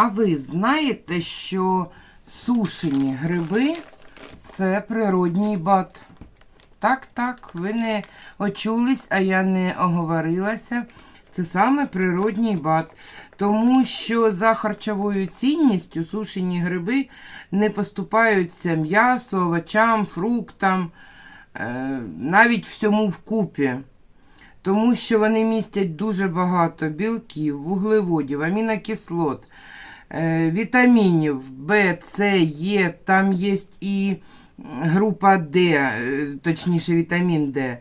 А ви знаєте, що сушені гриби це природній бат? Так, так, ви не очулись, а я не оговорилася. Це саме природній бат. Тому що за харчовою цінністю сушені гриби не поступаються м'ясу, овочам, фруктам, е, навіть всьому вкупі. Тому що вони містять дуже багато білків, вуглеводів, амінокислот, вітамінів В, С, Е, там є і група Д, е, точніше вітамін Д,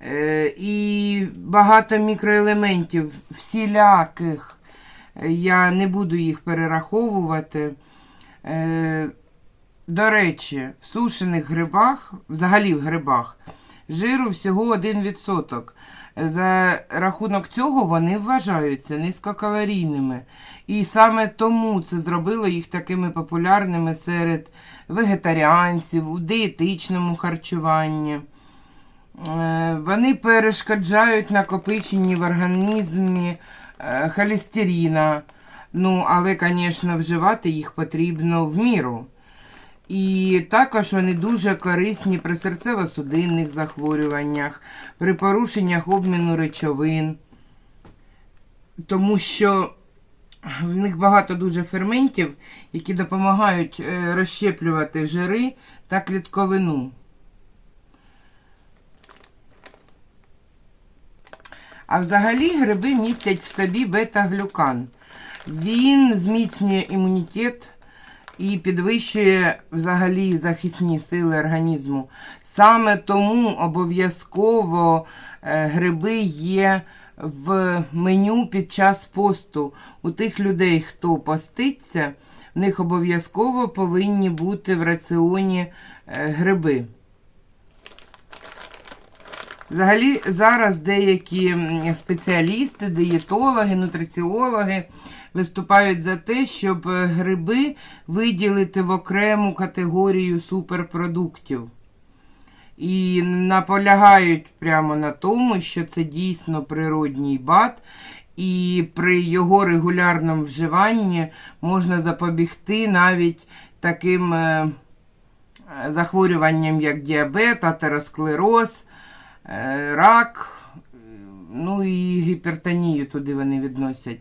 е, і багато мікроелементів всіляких. Я не буду їх перераховувати. Е, До речі, в сушених грибах, взагалі в грибах, жиру всього 1%. За рахунок цього вони вважаються низькокалорійними. І саме тому це зробило їх такими популярними серед вегетаріанців, у дієтичному харчуванні. Е, Вони перешкоджають накопиченні в організмі е, холестерина. Ну, але, звісно, вживати їх потрібно в міру. І також вони дуже корисні при серцево-судинних захворюваннях, при порушеннях обміну речовин, тому що в них багато дуже ферментів, які допомагають е, розщеплювати жири та клітковину. А взагалі гриби містять в собі бета-глюкан. Він зміцнює імунітет і підвищує взагалі захисні сили організму. Саме тому обов'язково е, гриби є в меню під час посту. У тих людей, хто поститься, в них обов'язково повинні бути в раціоні е, гриби. Взагалі, зараз деякі спеціалісти, диєтологи, нутриціологи виступають за те, щоб е, гриби виділити в окрему категорію суперпродуктів. І наполягають прямо на тому, що це дійсно природній бат, і при його регулярному вживанні можна запобігти навіть таким е, захворюванням, як діабет, атеросклероз, е, рак, ну і гіпертонію туди вони відносять.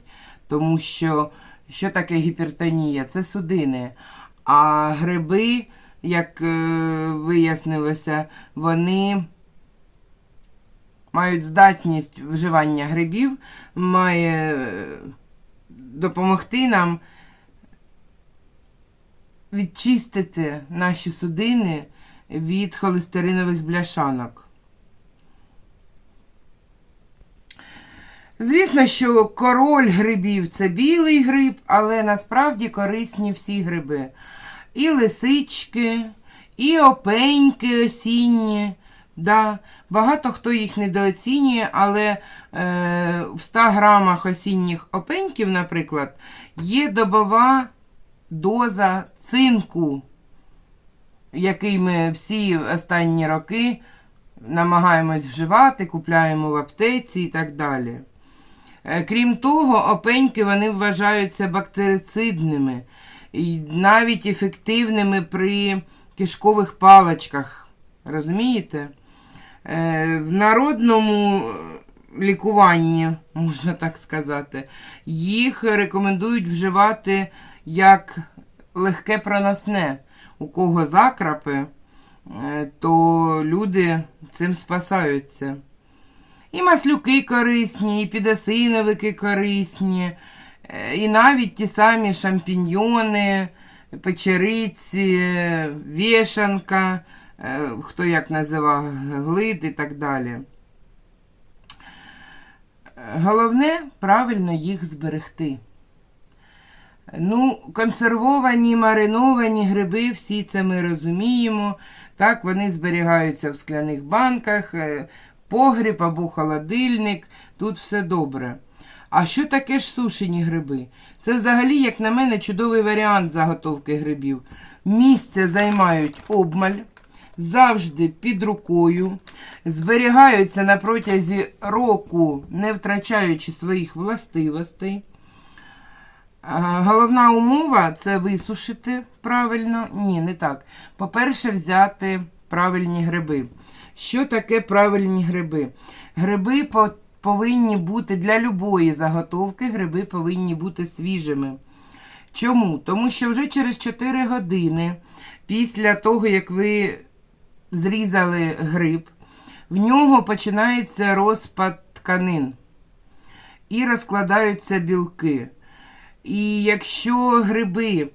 Тому що що таке гіпертонія? Це судини. А гриби, як е, вияснилося, вони мають здатність вживання грибів, має е, допомогти нам відчистити наші судини від холестеринових бляшанок. Звісно, що король грибів це білий гриб, але насправді корисні всі гриби. І лисички, і опеньки осінні. Да. Багато хто їх недооцінює, але е, в 100 грамах осінніх опеньків, наприклад, є добова доза цинку, який ми всі останні роки намагаємось вживати, купляємо в аптеці і так далі. Е, Крім того, опеньки вони вважаються бактерицидними і навіть ефективними при кишкових паличках. Розумієте? Е, В народному лікуванні, можна так сказати, їх рекомендують вживати як легке проносне. У кого закрапи, е, то люди цим спасаються. І маслюки корисні, і підосиновики корисні, е, і навіть ті самі шампіньйони, печериці, вішанка, е, хто як називав, глид і так далі. Головне правильно їх зберегти. Ну, консервовані, мариновані гриби, всі це ми розуміємо. Так, вони зберігаються в скляних банках, е, погріб або холодильник, тут все добре. А що таке ж сушені гриби? Це взагалі, як на мене, чудовий варіант заготовки грибів. Місце займають обмаль, завжди під рукою, зберігаються на протязі року, не втрачаючи своїх властивостей. Головна умова це висушити правильно. Ні, не так. По-перше, взяти правильні гриби. Що таке правильні гриби? Гриби по- повинні бути для любої заготовки, гриби повинні бути свіжими. Чому? Тому що вже через 4 години після того, як ви зрізали гриб, в нього починається розпад тканин і розкладаються білки. І якщо гриби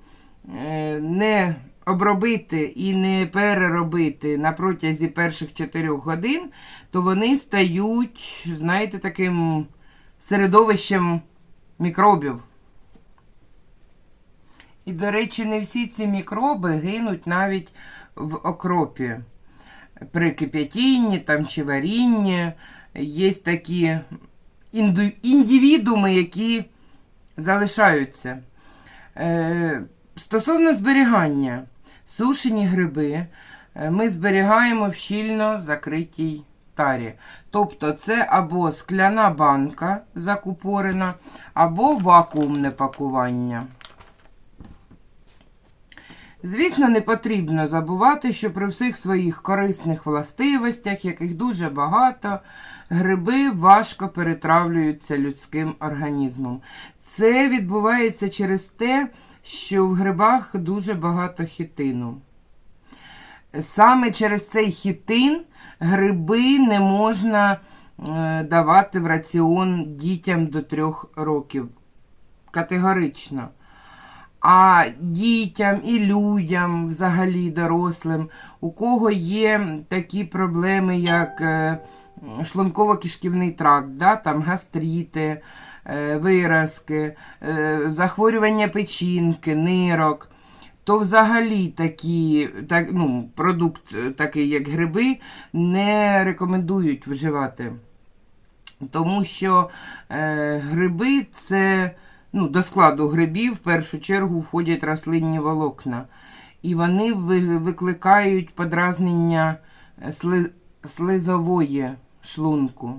е, не обробити і не переробити на протязі перших 4 годин, то вони стають, знаєте, таким середовищем мікробів. І, до речі, не всі ці мікроби гинуть навіть в окропі. При кип'ятінні там, чи варінні є такі інду... індивідуми, які залишаються. Е, стосовно зберігання, сушені гриби е, ми зберігаємо в щільно закритій тарі. Тобто це або скляна банка закупорена, або вакуумне пакування. Звісно, не потрібно забувати, що при всіх своїх корисних властивостях, яких дуже багато, гриби важко перетравлюються людським організмом. Це відбувається через те, що в грибах дуже багато хітину. Саме через цей хітин гриби не можна е, давати в раціон дітям до трьох років. Категорично. А дітям і людям, взагалі дорослим, у кого є такі проблеми, як е, шлунково-кишківний тракт, да, там гастрити, е, виразки, е, захворювання печінки, нирок, то взагалі такі, так, ну, продукт е, такий, як гриби, не рекомендують вживати. Тому що е, гриби це ну, до складу грибів в першу чергу входять рослинні волокна. І вони викликають подразнення е, сли- слизової шлунку.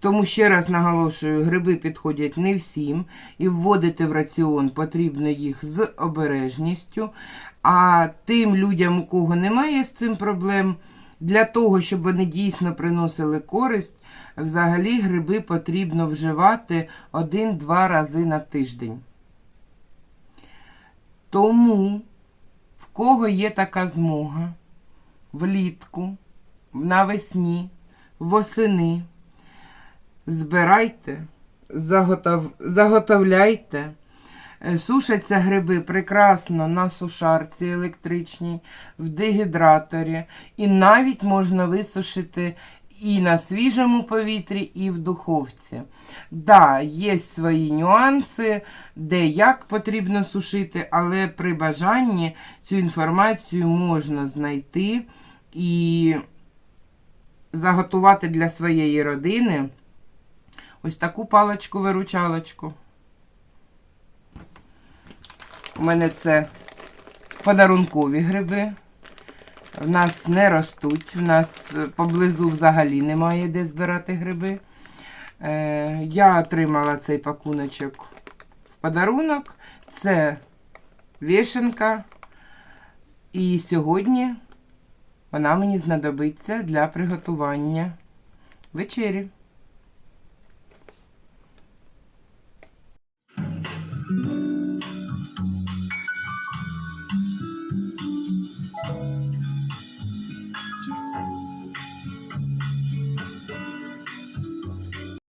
Тому ще раз наголошую, гриби підходять не всім, і вводити в раціон потрібно їх з обережністю. А тим людям, у кого немає з цим проблем, для того, щоб вони дійсно приносили користь, взагалі гриби потрібно вживати один-два рази на тиждень. Тому, в кого є така змога, влітку, навесні, восени, збирайте, заготов... заготовляйте. Е, Сушаться гриби прекрасно на сушарці електричній, в дегідраторі. І навіть можна висушити і на свіжому повітрі, і в духовці. Да, є свої нюанси, де як потрібно сушити, але при бажанні цю інформацію можна знайти і заготувати для своєї родини ось таку паличку-виручалочку. У мене це подарункові гриби. В нас не ростуть, в нас е, поблизу взагалі немає де збирати гриби. Е, я отримала цей пакуночок в подарунок. Це вішенка. І сьогодні вона мені знадобиться для приготування вечері.